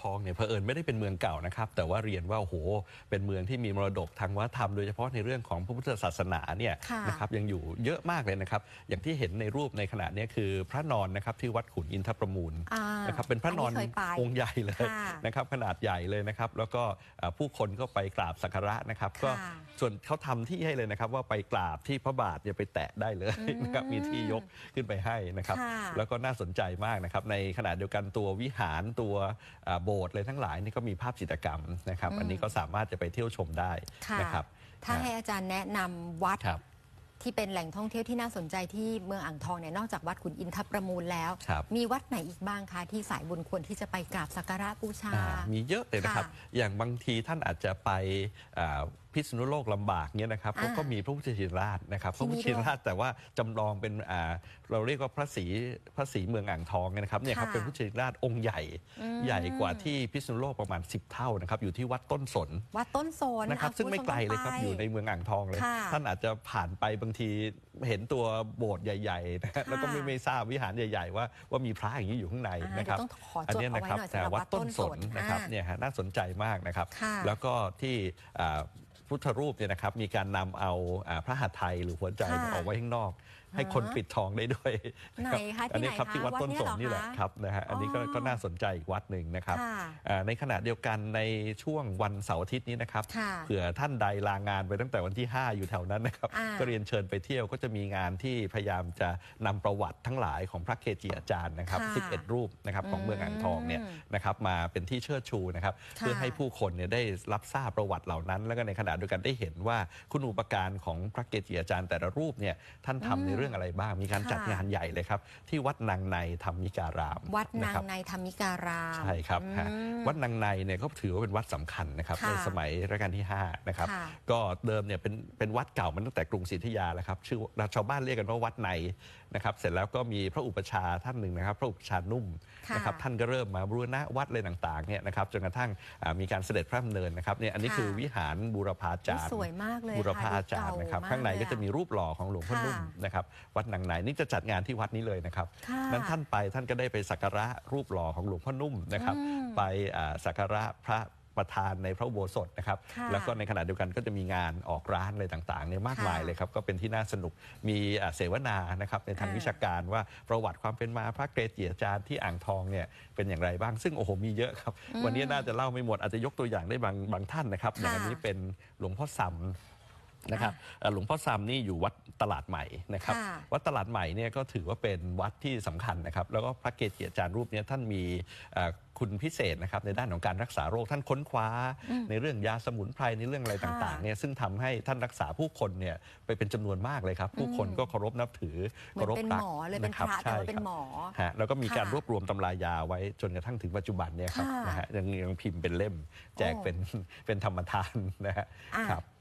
ทองเนี่ยเผอิญไม่ได้เป็นเมืองเก่านะครับ แต่ว่าเรียนว่าโอ้โหเป็นเมืองที่มีมรดกทางวัฒนธรรมโดยเฉพาะในเรื่องของพระพุทธศาสนาเนี่ยค่ะนะครับยังอยู่เยอะมากเลยนะครับ อย่างที่เห็นในรูปในขณะเนี้ยคือพระนอนนะครับที่วัดขุนอินทประมูลอ่านะครับเป็นพระนอนอันนี้เคยไปองค์ใหญ่เลยค่ะนะครับขนาดใหญ่เลยนะครับ แล้วก็อ่าผู้คนก็ไปกราบสักการะนะครับก็ค่ะส่วนเขาทำที่ให้เลยนะครับว่าไปกราบที่พระบาทอย่าไปแตะได้เลยนะครับมีที่ยกขึ้นไปให้นะครับค่ะแล้วก็น่าสนใจมากนะครับในขณะเดียวกันตัววิหารตัวอ่าโบสถ์อะไรทั้งหลายนี่ก็มีภาพจิตรกรรมนะครับ อันนี้ก็สามารถจะไปเที่ยวชมได้ค่ะนะครับ ถ้าให้อาจารย์แนะนำวัดครับที่เป็นแหล่งท่องเที่ยวที่น่าสนใจที่เมืองอ่างทองเนี่ยนอกจากวัดขุนอินทประมูลแล้วครับมีวัดไหนอีกบ้างคะที่สายบุญควรที่จะไปกราบสักการะบูชาอ่ามีเยอะเลยนะครับค่ะอย่างบางทีท่านอาจจะไปอ่าพิษณุโลกลำบากเนี่ยนะครับอ่าก็ก็มีพระพุทธชินราชนะครับที่พระพุทธนี่ชินด้วยราชแต่ว่าจำลองเป็นอ่าเราเรียกว่าพระศรีพระศรีเมืองอ่างทองเนี่ยนะครับเนี่ยครับค่ะเป็นพระพุทธชินราชองค์ใหญ่อืมใหญ่กว่าที่พิษณุโลกประมาณ 10 เท่านะครับอยู่ที่วัดต้นสนวัดต้นโซนนะครับอ่ซึ่งไม่ณผู้ชไกลเลยครับต้งไปอยู่ในเมืองอ่างทองเลยค่ะท่านอาจจะผ่านไปบางทีเห็นตัวโบสถ์ใหญ่ๆนะฮะค่ะแล้วก็ไม่ไม่ทราบวิหารใหญ่ ๆ ว่าว่ามีพระอย่างนี้อยู่ข้างในอ่านะครับเดี๋ยวต้องขอจดอันเนี้ยนะครับเอาไว้หน่อยสำหรับวัดต้นสนวัดต้นสนนะครับอ่าเนี่ยฮะน่าสนใจมากนะครับค่ะแล้วก็ที่อ่า พุทธรูปเนี่ยนะครับมีการนำเอาอ่าพระหัตถ์ไทยหรือหัวใจค่ะออกไว้ข้างนอก ให้อ่าคนปิดทองได้ด้วยไหนคะอันนี้ที่ไหนครับที่คะวัดต้นวัดสเนี่ยนนี่แหละเหรอคะครับนะฮะอันนี้ก็อ๋อ ก็น่าสนใจอีกวัดหนึ่งนะครับ ค่ะ อ่าในขณะเดียวกันในช่วงวันเสาร์อาทิตย์นี้นะครับ ค่ะเผื่อท่านใดลางานไปตั้งแต่วันที่ 5 อยู่แถวนั้นนะครับ อ่าก็เรียนเชิญไปเที่ยวก็จะมีงานที่พยายามจะนำประวัติทั้งหลายของพระเกจิอาจารย์นะครับ ค่ะ11 รูปนะครับของเมืองอ่างทองเนี่ยอืมนะครับมาเป็นที่เชิดชูนะครับ ค่ะ เพื่อให้ผู้คนเนี่ยได้รับทราบประวัติเหล่านั้น แล้วก็ในขณะเดียวกันได้เห็นว่าคุณอุปการของพระเกจิอาจารย์แต่ละรูปเนี่ยท่านทำในเรื่องอะไรบ้าง มีการจัดค่ะงานใหญ่เลยครับ ที่วัดนางในธรรมิการาม วัดนางะครับในธรรมิการามใช่ครับฮะอืมวัดนางในเนี่ยก็ถือว่าเป็นวัดสำคัญนะครับค่ะในสมัยรัชกาลที่5นะครับค่ะก็เดิมเนี่ยเป็นเป็นวัดเก่ามันตั้งแต่กรุงศรีอยุธยาแล้วครับชื่อชาวบ้านเรียกกันว่าวัดในนะครับเสร็จแล้วก็มีพระอุปชฌาย์ท่านหนึ่งนะครับ พระอุปชฌาย์นุ่มค่ะนะครับท่านก็เริ่มมาบูรณะวัดอะไรต่างๆเนี่ยนะครับจนกระทั่งอ่ามีการเสด็จพระดำเนินนะครับเนี่ยอันนี้ค่ะคือวิหารบูรพาจารย์สวยมากเลยบูรพาค่ะจารย์นะครับดูเก่ข้างในก็จะมีมากเลยรูปหล่อของหลวงพ่อค่ะนุ่มนะครับวัดนางในนี่จะจัดงานที่วัดนี้เลยนะครับค่ะนั้นท่านไปท่านก็ได้ไปสักการะรูปหล่อของหลวงพ่อนุ่มนะครับอืมไปอ่าสักการะพระ ประธานในพระอุโบสถนะครับ ค่ะแล้วก็ในขณะเดียวกันก็จะมีงานออกร้านอะไรต่างๆเนี่ยมากมายค่ะเลยครับ ก็เป็นที่น่าสนุก มีอ่าเสวนานะครับในทางอ่า วิชาการว่าประวัติความเป็นมาพระเกจิอาจารย์ที่อ่างทองเนี่ยเป็นอย่างไรบ้าง ซึ่งโอ้โหมีเยอะครับ วันนี้น่าจะเล่าไม่หมดอาจจะยกตัวอย่างได้บางบางท่านนะครับ อย่างอันนี้เป็นหลวงพ่อซำ นะครับเอ่อหลวงพ่อซำนี่อยู่วัดตลาดใหม่นะครับค่ะวัดตลาดใหม่เนี่ยก็ถือว่าเป็นวัดที่สำคัญนะครับ แล้วก็พระเกจิอาจารย์รูปเนี้ท่านมีเอ่อคุณพิเศษนะครับในด้านของการรักษาโรคท่านค้นคว้า ในเรื่องยาสมุนไพรในเรื่องอะไรค่ะต่างๆเนี่ยซึ่งทำให้ท่านรักษาผู้คนเนี่ยไปเป็นจำนวนมากเลยครับ ผู้คนก็เคารพนับถือเหมือนเคารพเป็นรักหมอเลยเป็นนะพครับระแต่ใช่ว่าเป็นครับหมอฮะแล้วก็มีการค่ะรวบรวมตำรายาไว้จนกระทั่งถึงปัจจุบันเนี่ยครับค่ะนะฮะยังยังพิมพ์เป็นเล่ม แจกโอ้เป็นเป็นธรรมทานนะฮะอะครับนะฮะ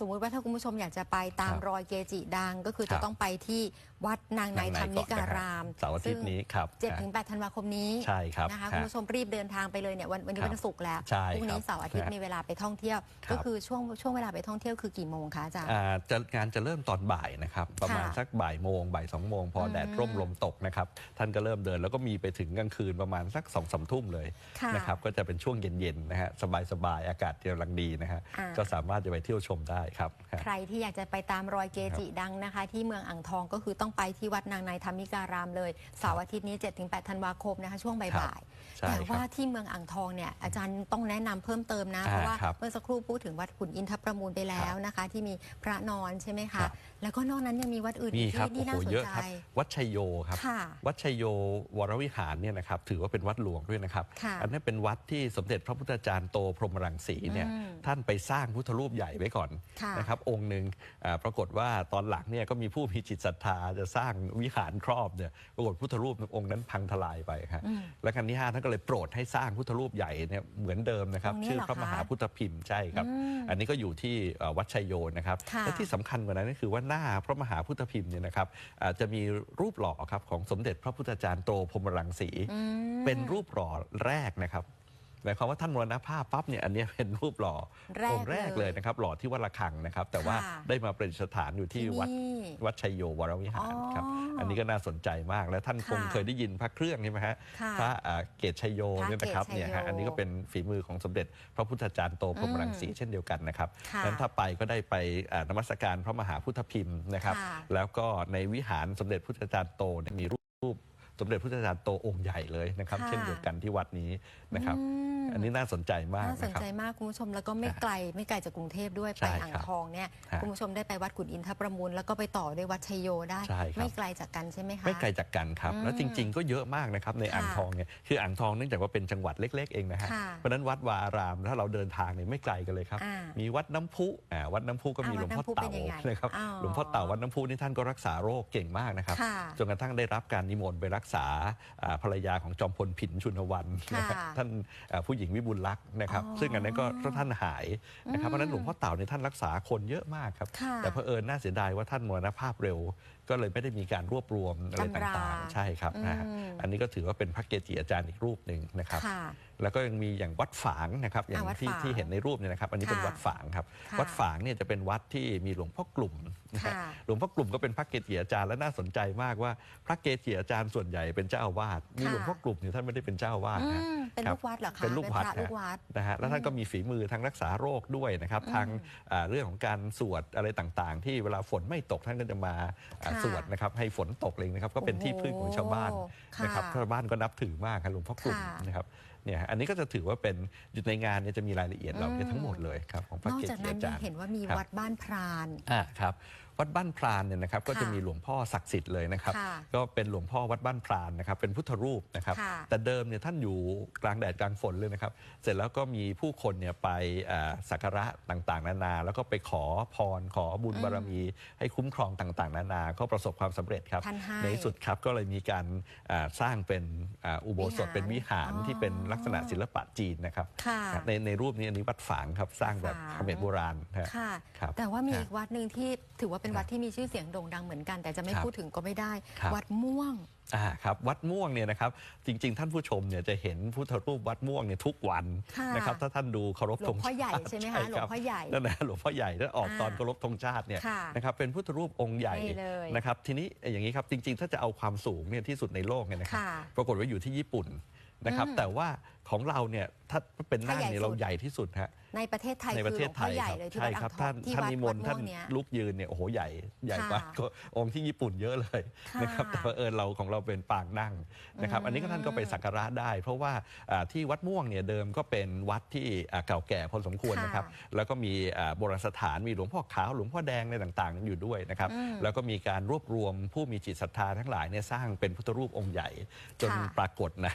สมมุติว่าถ้าคุณผู้ชมอยากจะไปตามครับรอยเกจิดัง ก็คือครัจะบต้องไปที่วัดนางในนางในธรรมิการามก่อนนะฮะเสาร์อาทิตย์นี้ครับเจ็ดถึงแปดธันวาคมนี้ใช่ครับนะคะฮะคุณผู้ชมรีบเดินทางไปเลยเนี่ยวันวันนี้ครับวันศุกร์แล้วใช่พรุ่งนี้ครับเสาร์อาทิตย์ฮะมีเวลาไปท่องเที่ยวครับก็คือช่วงช่วงเวลาไปท่องเที่ยวคือกี่โมงคะอาจารย์อ่าจะงานจะเริ่มตอนบ่ายนะครับประมาณค่ะสักบ่ายโมงบ่ายสองโมงพออมแดดร่มลมตกนะครับท่านก็เริ่มเดินแล้วก็มีไปถึงกลางคืนประมาณสักสองสามทุ่มเลยค่ะนะครับก็จะเป็นช่วงเย็นๆนะฮะสบายๆอากาศกำลังดีนะฮะอ่าก็สามารถจะไปเที่ยวชมได้ครับฮะใครที่อยากจะไปตามรอยเกจิดังนะคะ ที่เมืองอ่างทองก็คือต้องไปที่วัดนางในธรรมิการามเลยเสาร์อาทิตย์นี้ 7-8 ธันวาคมนะคะช่วงบ่ายใช่ๆแต่ครับว่าที่เมืองอ่างทองเนี่ยอาจารย์ต้องแนะนำเพิ่มเติมนะอ่าเพราะว่าครับเมื่อสักครู่พูดถึงวัดขุนอินทประมูลไปแล้วนะคะ ที่มีพระนอนใช่ไหมครัคะบแล้วก็นอกนั้นยังมีวัดอื่นมีอีกครับที่โอ้ที่โหน่าสนเยอะใจครับวัดชัยโยครับค่ะวัดชัยโยวรวิหารเนี่ยนะครับถือว่าเป็นวัดหลวงด้วยนะครับค่ะอันนี้เป็นวัดที่สมเด็จพระพุทธจารย์โตพรหมรังสีเนี่ยอืมท่านไปสร้างพุทธรูปใหญ่ไว้ก่อนค่ะนะครับองค์หนึ่งอ่าปรากฏว่าตอนหลังเนี่ยก็มีผู้มีจิตศรัทธาจะสร้างวิหารครอบเนี่ยปรากฏพุทธรูปองค์นั้นพังทลายไปครับอืมและครั้งที่ห้าท่านก็เลยโปรดให้สร้างพุทธรูปใหญ่เนี่ยเหมือนเดิมนะครับองค์นี้ชื่อเหรอพระมหาคะพุทธพิมพ์ใช่ครับอืมอันนี้ก็อยู่ที่เอ่อวัดชัยโยนะครับค่ะและที่สำคัญกว่านั้นก็คือว่าหน้าพระมหาพุทธพิมพ์เนี่ยนะครับอ่าจะมีรูปหล่อครับของสมเด็จพระพุทธจารย์โตพรหมรังสีอืมเป็นรูปหล่อแรกนะครับ หมายความว่าท่านมรณภาพปั๊บเนี่ยอันเนี้ยเป็นรูปหล่อแรกองค์แรกเลยนะครับหล่อที่วัดระฆังนะครับ แต่ว่าค่ะได้มาประดิษฐานอยู่ที่ที่วัดนี่วัดชัยโยวรวิหารครับอ๋ออัอันนี้ก็น่าสนใจมาก และท่านคงค่ะเคยได้ยินพระเครื่องใช่ไหมฮะค่ะพระอ่าเกตชัยโยพระเนี่ยนะครับเกตชัยโยเนี่ยฮะอันนี้ก็เป็นฝีมือของสมเด็จ พระพุทธจารย์โตพรหมรังสีเช่นเดียวกันนะครับค่ะนั้นถ้าไปก็ได้ไปอ่านมัสการพระมหาพุทธพิมพ์นะครับค่ะแล้วก็ในวิหารสมเด็จพุทธจารย์โตเนี่ยมีรูป สมเด็จพุทธจารย์โตองค์ใหญ่เลยนะครับ ค่ะ เช่นเดียวกันที่วัดนี้นะครับอืมอันนี้น่าสนใจมากน่าสนนะครับ ใจมากคุณผู้ชมแล้วก็ไม่ครับไกลไม่ไกลจากกรุงเทพด้วยใช่ไปอ่างครับทองเนี่ยฮะคุณผู้ชมได้ไปวัดขุนอินทรประมูล แล้วก็ไปต่อด้วยวัดชัยโยได้ ใช่ครับ ไม่ไกลจากกันใช่ไหมคะ ไม่ไกลจากกันครับ อืมแล้วจริง ๆ ก็เยอะมากนะครับในค่ะอ่างทองเนี่ยคืออ่างทองเนื่องจากว่าเป็นจังหวัดเล็ก ๆ เองนะฮะ ค่ะเพราะฉะนั้นวัดวาอารามถ้าเราเดินทางเนี่ยไม่ไกลกันเลยครับ อ่ามีวัดน้ำพุอ่าวัดน้ำพุก็มีอ่าหลวงพ่อวัดน้ำพุเต่าเป็นยังไงนะครับ อ๋อหลวงพ่อเต่าวัดน้ำพุนี่ท่านก็รักษาโรคเก่งมากนะครับ ค่ะ จนกระทั่งได้รับการนิมนต์ไปรักษาอ่าภรรยาของจอมพลผินชุนวันค่ะนะครับท่านอ่าผู้หญิงวิบูลย์รักษณ์นะครับอ๋อซึ่งอันนั้นก็ท่านหายนะครับเพราะฉะนั้นหลวงพ่อเต่าเนี่ยท่านรักษาคนเยอะมากครับค่ะแต่เผอิญน่าเสียดายว่าท่านมรณภาพเร็ว ก็เลยไม่ได้มีการรวบรวมอะไรตำราต่างๆ ใช่ครับนะฮะอืมอันนี้ก็ถือว่าเป็นพระเกจิอาจารย์อีกรูปหนึ่งนะครับ ค่ะ แล้วก็ยังมีอย่างวัดฝางนะครับ อย่างวัดที่ฝางที่เห็นในรูปเนี่ยนะครับ อันนี้เป็นค่ะวัดฝางครับ ค่ะวัดฝางเนี่ยจะเป็นวัดที่มีหลวงพ่อกลุ่มนะฮะค่ะ หลวงพ่อกลุ่มก็เป็นพระเกจิอาจารย์และน่าสนใจมากว่า พระเกจิอาจารย์ส่วนใหญ่เป็นเจ้าอาวาสมีค่ะหลวงพ่อกลุ่มเนี่ยท่านไม่ได้เป็นเจ้าอาวาสอืนะ มเป็นครัลูบกวัดเหรอคะเป็นลูกวัด พระนะลูกวัด นะฮะแล้วท่านก็มีฝีมือทั้งรักษาโรคด้วยนะครับอืมทางอ่าเรื่องของการสวดอะไรต่างๆ ที่เวลาฝนไม่ตกท่านก็จะมาอ่าค่ะสวดนะครับให้ฝนตกเลยนะครับก็เป็นที่พึ่งของชาวบ้านโอ้นะครับค่ะชาวบ้านก็นับถือมากครับหลวงพ่อกลุ่มค่ะนะครับเนี่ยฮะอันนี้ก็จะถือว่าเป็นอยู่ในงานเนี่ยจะมีรายละเอียดเหล่านี้อืมทั้งหมดเลยครับของพระนอกเกจากจินั้นอาจารยังย์เห็นว่ามีครับวัดบ้านพรานอ่าครับ วัดบ้านพรานเนี่ยนะครับก็จะค่ะมีหลวงพ่อศักดิ์สิทธิ์เลยนะครับค่ะก็เป็นหลวงพ่อวัดบ้านพรานนะครับเป็นพุทธรูปนะครับค่ะแต่เดิมเนี่ยท่านอยู่กลางแดดกลางฝนเลยนะครับ เสร็จแล้วก็มีผู้คนเนี่ยไปอ่าสักการะต่างๆ นานา แล้วก็ไปขอพรขอบุญอืมบารมี ให้คุ้มครองต่างๆ นานา ก็ประสบความสำเร็จครับท่านให้ในที่สุดครับก็เลยมีการอ่าสร้างเป็นอ่าอุโบสถวิหารเป็นวิหารอ๋อที่เป็นลักษณะศิลปะจีนนะครับค่ะในในรูปนี้อันนี้วัดฝางครับสร้างแบบฝางเขมรโบราณนะฮะค่ะครับแต่ว่ามีครับอีกวัดหนึ่งที่ถือว่าเป็นครับวัดที่มีชื่อเสียงโด่งดังเหมือนกัน แต่จะไม่ครับพูดถึงก็ไม่ได้ ครับ วัดม่วง อ่าครับวัดม่วงเนี่ยนะครับจริง ๆ ท่านผู้ชมเนี่ยจะเห็นพุทธรูปวัดม่วงเนี่ยทุกวันค่ะ นะครับถ้าท่านดูเคารพหลธวงงพ่อใหญ่ชาติใช่ไหมคะรับหลวงพ่อใหญ่ นั่นนะหลวงพ่อใหญ่แล้วออกอ่าตอนเคารพธงชาติเนี่ยค่ะนะครับเป็นพุทธรูปองค์ใหญ่นี่เลยนะครับทีนี้อย่างนี้ครับจริง ๆ ถ้าจะเอาความสูงเนี่ยที่สุดในโลกเนี่ยนะครับค่ะปรากฏว่าอยู่ที่ญี่ปุ่นนะครับอืมแต่ว่า ของเราเนี่ยถ้าเป็นนั่งถ้าใหญ่เนี่ยสุเราดใหญ่ที่สุดฮะในประเทศไทยในประคือเทหลศวงไทพ่อยใหญ่ครับเลยที่ใช่วัดครัอ่าบงทอท่างนที่ท่านวัดนิมวันดต์ม่ท่านวงเนี้ยลูกยืนเนี่ยโอ้โหใหญ่ใหญ่ค่ะกว่าก็องค์ที่ญี่ปุ่นเยอะเลยนะครับค่ะแต่เผอิญเราของเราเป็นปางนั่งนะครับอืมอันนี้ก็ท่านก็ไปสักการะได้ เพราะว่าอ่าที่วัดม่วงเนี่ยเดิมก็เป็นวัดที่อ่าเก่าแก่พอสมควรนะครับแล้วก็มีอ่าโบราณสถานมีหลวงพ่อขาวหลวงพ่อแดงอะไรต่างๆ อยู่ด้วยนะครับอืมแล้วก็มีการรวบรวมผู้มีจิตศรัทธาทั้งหลายเนี่ยสร้างเป็นพุทธรูปองค์ใหญ่ จนค่ะปรากฏใน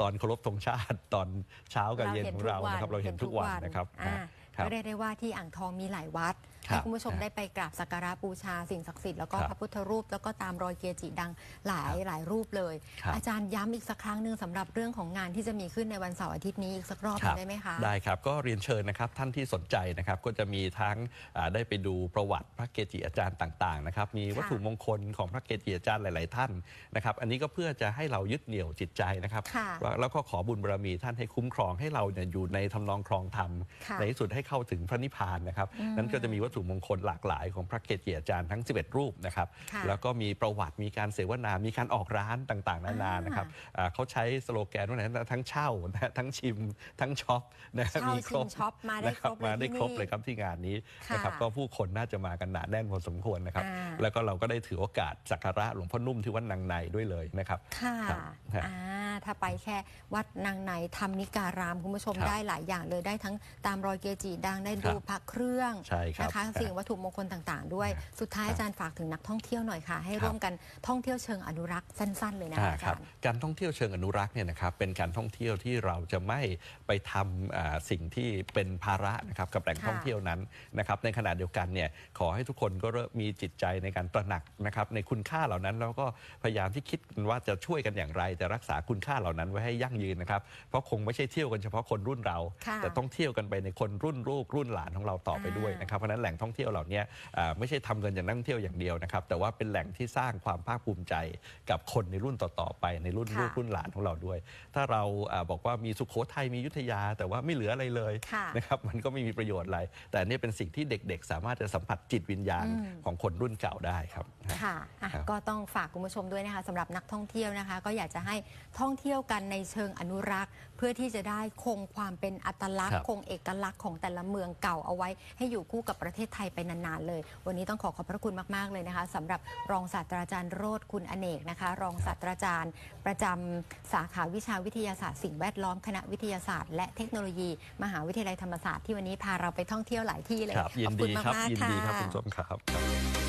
ตอนเคารพธงชาติตอนเช้ากับเย็นของเรานะครับเราเห็นทุกวันนะครับอ่าครับก็เรียกได้ว่าที่อ่างทองมีหลายวัดครัให้บคุณผู้ชมได้ไปกราบสักการะบูชาสิ่งศักดิ์สิทธิ์แล้วก็ครับพระพุทธรูปแล้วก็ตามรอยเกจิดังหลายครับหลายรูปเลยครับอาจารย์ย้ำอีกสักครั้งหนึ่งสำหรับเรื่องของงานที่จะมีขึ้นในวันเสาร์อาทิตย์นี้อีกสักรอบหนึ่งได้ไหมคะได้ครับก็เรียนเชิญนะครับท่านที่สนใจนะครับก็จะมีทั้งอ่าได้ไปดูประวัติพระเกจิอาจารย์ต่างๆนะครับมีวัตถุมงคลของพระเกจิอาจารย์หลาย ๆ ท่านนะครับอันนี้ก็เพื่อจะให้เรายึดเหนี่ยวจิตใจนะครับค่ะว่าแล้วก็ขอบุญบารมีท่านให้คุ้มครองให้เราเนี่ยอยู่ในทำนองครองธรรมค่ะในที่สุดให้เข้าถึงพระนิพพานนะครับอืมนั้นก็จะมีวัตถุมงคลหลากหลายของพระเกจิอาจารย์ทั้ง 11 รูปนะครับ ค่ะแล้วก็มีประวัติมีการเสวนา มีการออกร้านต่างๆ นานานะครับอ่าเขาใช้สโลแกนว่าไงนะทั้งเช่านะฮะทั้งชิม ทั้งช็อปนะฮะเช่ามีครบชิมช็อปมาได้นะครัครบเลยมาได้ที่ครบนี่เลยครับที่งานนี้ค่ะนะครับก็ผู้คนน่าจะมากันหนาแน่นพอสมควรนะครับ อ่าแล้วก็เราก็ได้ถือโอกาสสักการะหลวงพ่อนุ่มที่วัดนางในด้วยเลยนะครับ ค่ะครับฮะอ่าถ้าไปแค่วัดนางในธรรมิการามคุณผู้ชมครับได้หลายอย่างเลยได้ทั้งตามรอยเกจิดังได้ครัดูบพระเครื่องใช่ครับ นะคะครับสิ่งวัตถุมงคลต่างๆ ด้วยครับสุดท้ายครับอาจารย์ฝากถึงนักท่องเที่ยวหน่อยค่ะ ให้ครับร่วมกันท่องเที่ยวเชิงอนุรักษ์สั้น ๆ เลยนะอ่าคะอาครัจาบรย์การท่องเที่ยวเชิงอนุรักษ์เนี่ยนะครับเป็นการท่องเที่ยวที่เราจะไม่ไปทำอ่าสิ่งที่เป็นภาระนะครับกับแหล่งค่ะท่องเที่ยวนั้นนะครับในขณะเดียวกันเนี่ยขอให้ทุกคนก็เริ่มมีจิตใจในการตระหนักนะครับในคุณค่าเหล่านั้นแล้วก็พยายามที่คิดกันว่าจะช่วยกันอย่างไรจะรักษาคุณค่าเหล่านั้นไว้ให้ยั่งยืนนะครับเพราะคงไม่ใช่เที่ยวกันเฉพาะคนรุ่นเราค่ะแต่ต้องเที่ยวกันไปในคนรุ่นลูกรุ่นหลานของเราต่อไปด้วยนะครับเพราะฉะนั้นแหล่งล่งท่องเที่ยวเหล่านี้อ่าไม่ใช่ทำเงินจากนักท่องเที่ยวอย่างเดียวนะครับ แต่ว่าเป็นแหล่งที่สร้างความภาคภูมิใจกับคนในรุ่นต่อๆไปในรุ่นค่ะลูกรุ่นหลานของเราด้วย ถ้าเราอ่าบอกว่ามีสุโขทัยมีอยุธยา แต่ว่าไม่เหลืออะไรเลยค่ะนะครับมันก็ไม่มีประโยชน์อะไร แต่อันนี่เป็นสิ่งที่เด็กๆ สามารถจะสัมผัสจิตวิญญาณอืมของคนรุ่นเก่าได้ครับค่ะอะครับก็ต้องฝากคุณผู้ชมด้วยนะคะสำหรับนักท่องเที่ยวนะคะ ก็อยากจะให้ท่องเที่ยวกันในเชิงอนุรักษ์ เพื่อที่จะได้คงความเป็นอัตลักษครัณ์บคงเอกลักษณ์ของแต่ละเมืองเก่าเอาไว้ให้อยู่คู่กับประเทศไทยไปนานๆเลย วันนี้ต้องขอขอบพระคุณมาก ๆ เลยนะคะสำหรับรองศาสตราจารย์โรธคุณอเนกนะคะ รองศาสตราจารย์ ประจำสาขาวิชาวิทยาศาสตร์สิ่งแวดล้อมคณะวิทยาศาสตร์ และเทคโนโลยี มหาวิทยาลัยธรรมศาสตร์ที่วันนี้พาเราไปท่องเที่ยวหลายที่เลยครับยิขนอบคุดีณครับมากยินๆดีครับค่ะคุณผู้ชมครับ